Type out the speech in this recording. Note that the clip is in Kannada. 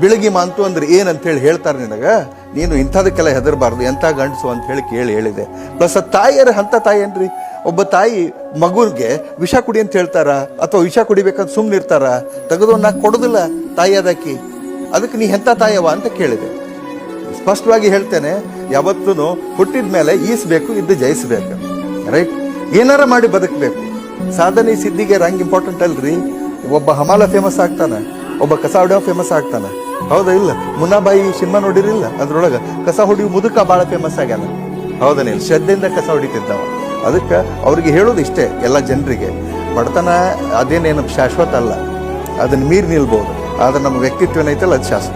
ಬಿಳಗಿ ಮಾಂತು ಅಂದ್ರೆ ಏನಂತ ಹೇಳಿ ಹೇಳ್ತಾರೆ ನಿನಗೆ? ನೀನು ಇಂಥದಕ್ಕೆಲ್ಲ ಹೆದರಬಾರ್ದು. ಎಂಥ ಗಂಡಸು ಅಂತ ಹೇಳಿ ಕೇಳಿ ಹೇಳಿದೆ. ಪ್ಲಸ್ ತಾಯಿಯರ ಅಂಥ ತಾಯಿ ಏನ್ರಿ? ಒಬ್ಬ ತಾಯಿ ಮಗುವಿಗೆ ವಿಷ ಕುಡಿ ಅಂತ ಹೇಳ್ತಾರ? ಅಥವಾ ವಿಷ ಕುಡಿಬೇಕಂತ ಸುಮ್ಮನೆ ಇರ್ತಾರ? ತೆಗೆದು ನಾ ಕೊಡೋದಿಲ್ಲ ತಾಯಿ ಅದಕ್ಕಿ ಅದಕ್ಕೆ ನೀ ಎಂಥ ತಾಯವ ಅಂತ ಕೇಳಿದೆ. ಸ್ಪಷ್ಟವಾಗಿ ಹೇಳ್ತೇನೆ ಯಾವತ್ತೂ ಹುಟ್ಟಿದ ಮೇಲೆ ಈಸ್ಬೇಕು, ಇದ್ದು ಜಯಿಸಬೇಕು. ರೈಟ್ ಏನಾರ ಮಾಡಿ ಬದುಕಬೇಕು. ಸಾಧನೆ, ಸಿದ್ಧಿಗೆ ರಂಗ್ ಇಂಪಾರ್ಟೆಂಟ್ ಅಲ್ರಿ? ಒಬ್ಬ ಹಮಾಲ ಫೇಮಸ್ ಆಗ್ತಾನೆ. ಒಬ್ಬ ಕಸ ಹೊಡೆಯೋ ಫೇಮಸ್ ಆಗ್ತಾನೆ. ಹೌದಾ, ಇಲ್ಲ? ಮುನ್ನಾಬಾಯಿ ಸಿನಿಮಾ ನೋಡಿರಿಲ್ಲ ಅದ್ರೊಳಗ ಕಸ ಹೊಡಿಯೋ ಮುದುಕ ಭಾಳ ಫೇಮಸ್ ಆಗ್ಯಾನ. ಹೌದನಿಲ್ಲ ಶ್ರದ್ಧೆಯಿಂದ ಕಸ ಹೊಡಿತಿದ್ದವ. ಅದಕ್ಕೆ ಅವ್ರಿಗೆ ಹೇಳೋದು ಇಷ್ಟೇ, ಎಲ್ಲ ಜನರಿಗೆ. ಬಡತನ ಅದೇನೇನು ಶಾಶ್ವತ ಅಲ್ಲ. ಅದನ್ನ ಮೀರಿ ನಿಲ್ಬೋದು. ಆದ್ರೆ ನಮ್ಮ ವ್ಯಕ್ತಿತ್ವ ಏನೈತಲ್ಲ ಅದು ಶಾಶ್ವತ.